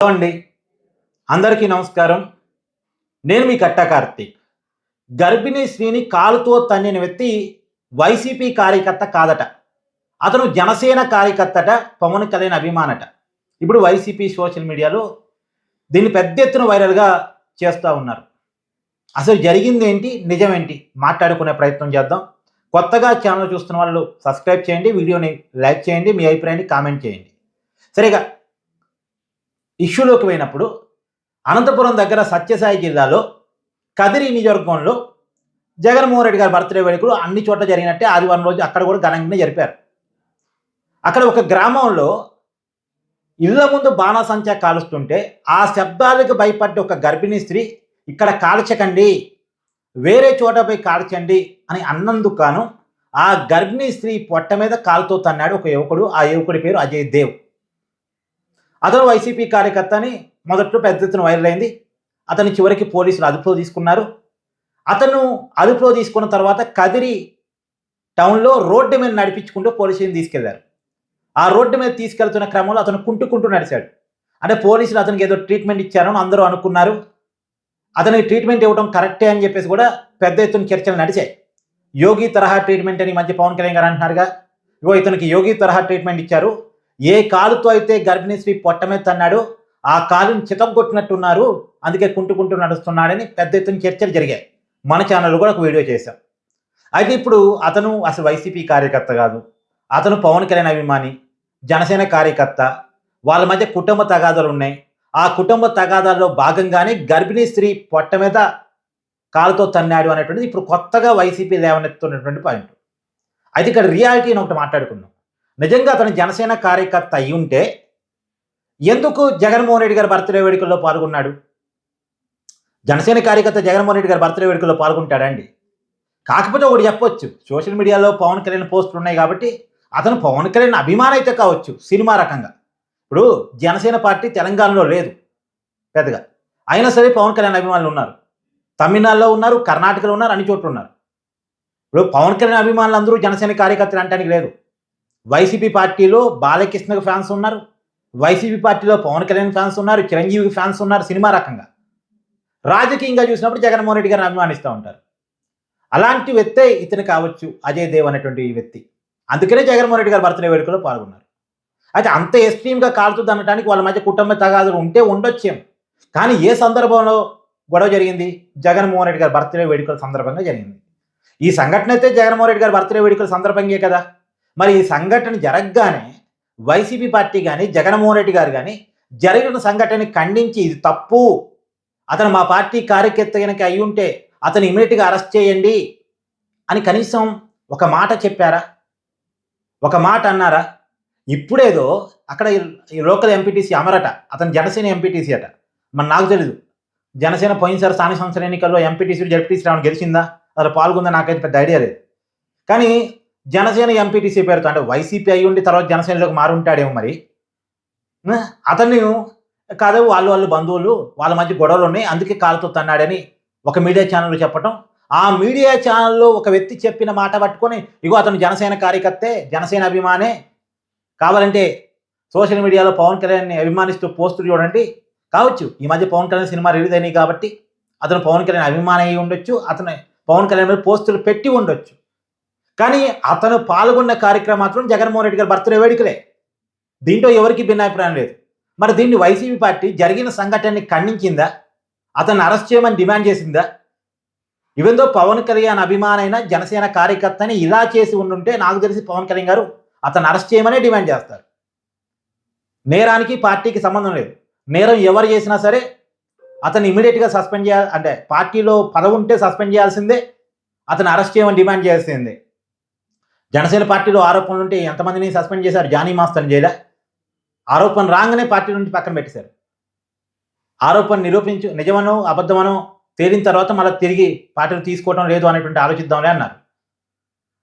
Hello అండి. అందరికీ నమస్కారం. నేను మీ కట్ట కార్తీక్. గర్భిణీ స్త్రీని కాలుతో తన్నిన వ్యక్తి వైసీపీ కార్యకర్త కాదట. అతను జనసేన కార్యకర్తట పవన్ కళ్యాణ్ అభిమానట. ఇప్పుడు వైసీపీ సోషల్ మీడియాలో దీన్ని పెద్ద ఎత్తున వైరల్గా చేస్తూ ఉన్నారు. అసలు జరిగింది ఏంటి? నిజమేంటి మాట్లాడుకునే ప్రయత్నం చేద్దాం. కొత్తగా ఛానల్ చూస్తున్న వాళ్ళు సబ్స్క్రైబ్ చేయండి వీడియోని లైక్ చేయండి మీ అభిప్రాయాన్ని కామెంట్ చేయండి. సరిగా ఇష్యూలోకి పోయినప్పుడు అనంతపురం దగ్గర సత్యసాయి జిల్లాలో కదిరి నియోజకవర్గంలో జగన్మోహన్ రెడ్డి గారి బర్త్డే వేడుకలు అన్ని చోట్ల జరిగినట్టే ఆదివారం రోజు అక్కడ కూడా ఘనంగానే జరిపారు. అక్కడ ఒక గ్రామంలో ఇళ్ళ ముందు బాణాసంచా కాలుస్తుంటే ఆ శబ్దాలకు భయపడ్డ ఒక గర్భిణీ స్త్రీ ఇక్కడ కాల్చకండి వేరే చోట పోయి కాల్చండి అని అన్నందుకు గాను ఆ గర్భిణీ స్త్రీ పొట్ట మీద కాలుతో తన్నాడు ఒక యువకుడు. ఆ యువకుడి పేరు అజయ్ దేవ్. అతను వైసీపీ కార్యకర్త అని మొదట్లో పెద్ద ఎత్తున వైరల్ అయింది. అతని చివరికి పోలీసులు అదుపులో తీసుకున్నారు. అతను అదుపులో తీసుకున్న తర్వాత కదిరి టౌన్లో రోడ్డు మీద నడిపించుకుంటూ పోలీసులను తీసుకెళ్ళారు. ఆ రోడ్డు మీద తీసుకెళ్తున్న క్రమంలో అతను కుంటుకుంటూ నడిచాడు. అంటే పోలీసులు అతనికి ఏదో ట్రీట్మెంట్ ఇచ్చారని అందరూ అనుకున్నారు. అతనికి ట్రీట్మెంట్ ఇవ్వడం కరెక్టే అని చెప్పేసి కూడా పెద్ద ఎత్తున చర్చలు నడిచాయి. యోగి తరహా ట్రీట్మెంట్ అని మధ్య పవన్ కళ్యాణ్ గారు అంటున్నారుగా. ఇగో ఇతనికి యోగి తరహా ట్రీట్మెంట్ ఇచ్చారు. ఏ కాలుతో అయితే గర్భిణీ స్త్రీ పొట్ట మీద తన్నాడో ఆ కాలుని చితగొట్టినట్టున్నారు అందుకే కుంటుకుంటూ నడుస్తున్నాడని పెద్ద ఎత్తున చర్చలు జరిగాయి. మన ఛానల్లో కూడా ఒక వీడియో చేశాం. అయితే ఇప్పుడు అతను అసలు వైసీపీ కార్యకర్త కాదు. అతను పవన్ కళ్యాణ్ అభిమాని జనసేన కార్యకర్త. వాళ్ళ మధ్య కుటుంబ తగాదాలు ఉన్నాయి. ఆ కుటుంబ తగాదాల్లో భాగంగానే గర్భిణీ స్త్రీ పొట్ట మీద కాలుతో తన్నాడు అనేటువంటిది ఇప్పుడు కొత్తగా వైసీపీ లేవనెత్తున్నటువంటి పాయింట్. అయితే ఇక్కడ రియాలిటీని ఒకటి మాట్లాడుకుందాం. నిజంగా అతను జనసేన కార్యకర్త అయి ఉంటే ఎందుకు జగన్మోహన్ రెడ్డి గారి బర్త్డే వేడుకల్లో పాల్గొన్నాడు? జనసేన కార్యకర్త జగన్మోహన్ రెడ్డి గారి బర్త్డే వేడుకల్లో పాల్గొంటాడండి. కాకపోతే ఒకటి చెప్పొచ్చు సోషల్ మీడియాలో పవన్ కళ్యాణ్ పోస్టులు ఉన్నాయి కాబట్టి అతను పవన్ కళ్యాణ్ అభిమానం అయితే కావచ్చు సినిమా రకంగా. ఇప్పుడు జనసేన పార్టీ తెలంగాణలో లేదు పెద్దగా. అయినా సరే పవన్ కళ్యాణ్ అభిమానులు ఉన్నారు. తమిళనాడులో ఉన్నారు కర్ణాటకలో ఉన్నారు అన్ని చోట్ల ఉన్నారు. ఇప్పుడు పవన్ కళ్యాణ్ అభిమానులు అందరూ జనసేన కార్యకర్తలు అంటానికి లేదు. వైసీపీ పార్టీలో బాలకృష్ణకు ఫ్యాన్స్ ఉన్నారు వైసీపీ పార్టీలో పవన్ కళ్యాణ్ ఫ్యాన్స్ ఉన్నారు చిరంజీవికి ఫ్యాన్స్ ఉన్నారు సినిమా రకంగా. రాజకీయంగా చూసినప్పుడు జగన్మోహన్ రెడ్డి గారిని అభిమానిస్తూ ఉంటారు. అలాంటి వ్యక్తే ఇతను కావచ్చు అజయ్ దేవ్ అనేటువంటి ఈ వ్యక్తి. అందుకనే జగన్మోహన్ రెడ్డి గారి బర్త్డే వేడుకలో పాల్గొన్నారు. అయితే అంత ఎక్స్ట్రీమ్గా కాలుతుంది అనడానికి వాళ్ళ మధ్య కుటుంబ తగాదులు ఉంటే ఉండొచ్చేం కానీ ఏ సందర్భంలో గొడవ జరిగింది? జగన్మోహన్ రెడ్డి గారి బర్త్డే వేడుకల సందర్భంగా జరిగింది. ఈ సంఘటన అయితే జగన్మోహన్ రెడ్డి గారి బర్త్డే వేడుకల సందర్భంగా కదా. మరి ఈ సంఘటన జరగగానే వైసీపీ పార్టీ కానీ జగన్మోహన్ రెడ్డి గారు కానీ జరిగిన సంఘటనని ఖండించి ఇది తప్పు. అతను మా పార్టీ కార్యకర్త కనుక అయి ఉంటే అతను ఇమీడియట్గా అరెస్ట్ చేయండి అని కనీసం ఒక మాట చెప్పారా? ఒక మాట అన్నారా? ఇప్పుడేదో అక్కడ ఈ లోకల్ ఎంపీటీసీ అమరట అతను జనసేన ఎంపీటీసీ అట. మరి నాకు తెలీదు. జనసేన పోయినసారి స్థానిక సంస్థల ఎన్నికల్లో ఎంపీటీసీ జడ్పీటీసీ రావడం గెలిచిందా? అసలు పాల్గొందా? నాకైతే పెద్ద ఐడియా లేదు. కానీ జనసేన ఎంపీటీసీ పేరుతో అంటే వైసీపీ అయి ఉండి తర్వాత జనసేనలోకి మారుంటాడేమో మరి. అతన్ని కాదు వాళ్ళు వాళ్ళు బంధువులు వాళ్ళ మధ్య గొడవలు ఉన్నాయి అందుకే కాలుతో తన్నాడని ఒక మీడియా ఛానల్లో చెప్పటం. ఆ మీడియా ఛానల్లో ఒక వ్యక్తి చెప్పిన మాట పట్టుకొని ఇగో అతను జనసేన కార్యకర్తే జనసేన అభిమానే. కావాలంటే సోషల్ మీడియాలో పవన్ కళ్యాణ్ని అభిమానిస్తూ పోస్టులు చూడండి. కావచ్చు ఈ మధ్య పవన్ కళ్యాణ్ సినిమా రిలీజ్ అయినాయి కాబట్టి అతను పవన్ కళ్యాణ్ అభిమాని అయి ఉండొచ్చు అతను పవన్ కళ్యాణ్ మీద పోస్టులు పెట్టి ఉండొచ్చు. కానీ అతను పాల్గొన్న కార్యక్రమం మాత్రం జగన్మోహన్ రెడ్డి గారి బర్త్డే వేడుకలే. దీంట్లో ఎవరికి భిన్నాభిప్రాయం లేదు. మరి దీన్ని వైసీపీ పార్టీ జరిగిన సంఘటనని ఖండించిందా? అతన్ని అరెస్ట్ చేయమని డిమాండ్ చేసిందా? ఇవెందో పవన్ కళ్యాణ్ అభిమానైన జనసేన కార్యకర్తని ఇలా చేసి ఉండుంటే నాకు తెలిసి పవన్ కళ్యాణ్ గారు అతను అరెస్ట్ చేయమనే డిమాండ్ చేస్తారు. నేరానికి పార్టీకి సంబంధం లేదు. నేరం ఎవరు చేసినా సరే అతను ఇమీడియట్గా సస్పెండ్ చేయాలి అంటే పార్టీలో పదవి ఉంటే సస్పెండ్ చేయాల్సిందే. అతను అరెస్ట్ చేయమని డిమాండ్ చేయాల్సిందే. జనసేన పార్టీలో ఆరోపణలు ఉంటే ఎంతమందిని సస్పెండ్ చేశారు? జానీ మాస్తర్ని చేయలే ఆరోపణ రాగానే పార్టీ నుంచి పక్కన పెట్టేశారు. ఆరోపణ నిరూపించు నిజమనో అబద్ధమనో తేలిన తర్వాత మళ్ళీ తిరిగి పార్టీలు తీసుకోవడం లేదు అనేటువంటి ఆలోచిద్దాంలే అన్నారు.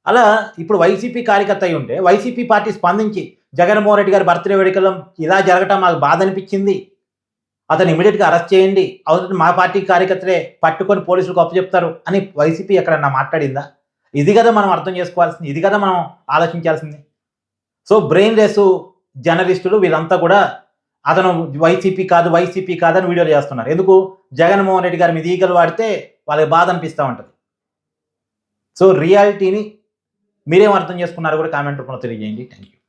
అలా ఇప్పుడు వైసీపీ కార్యకర్త అయి ఉంటే వైసీపీ పార్టీ స్పందించి జగన్మోహన్ రెడ్డి గారి బర్త్డే వేడుకలు ఇలా జరగటం మాకు బాధ అనిపించింది. అతను ఇమీడియట్గా అరెస్ట్ చేయండి. అవసరం మా పార్టీ కార్యకర్తలే పట్టుకొని పోలీసులకు అప్పచెప్తారు అని వైసీపీ ఎక్కడన్నా మాట్లాడిందా? ఇది కదా మనం అర్థం చేసుకోవాల్సింది ఇది కదా మనం ఆలోచించాల్సింది. సో బ్రెయిన్ రేసు జర్నలిస్టులు వీళ్ళంతా కూడా అతను వైసీపీ కాదు వైసీపీ కాదని వీడియోలు చేస్తున్నారు. ఎందుకు? జగన్మోహన్ రెడ్డి గారి మీద ఈగలు వాడితే వాళ్ళకి బాధ అనిపిస్తూ ఉంటుంది. సో రియాలిటీని మీరేం అర్థం చేసుకున్నారు కూడా కామెంట్ రూపంలో తెలియజేయండి. Thank you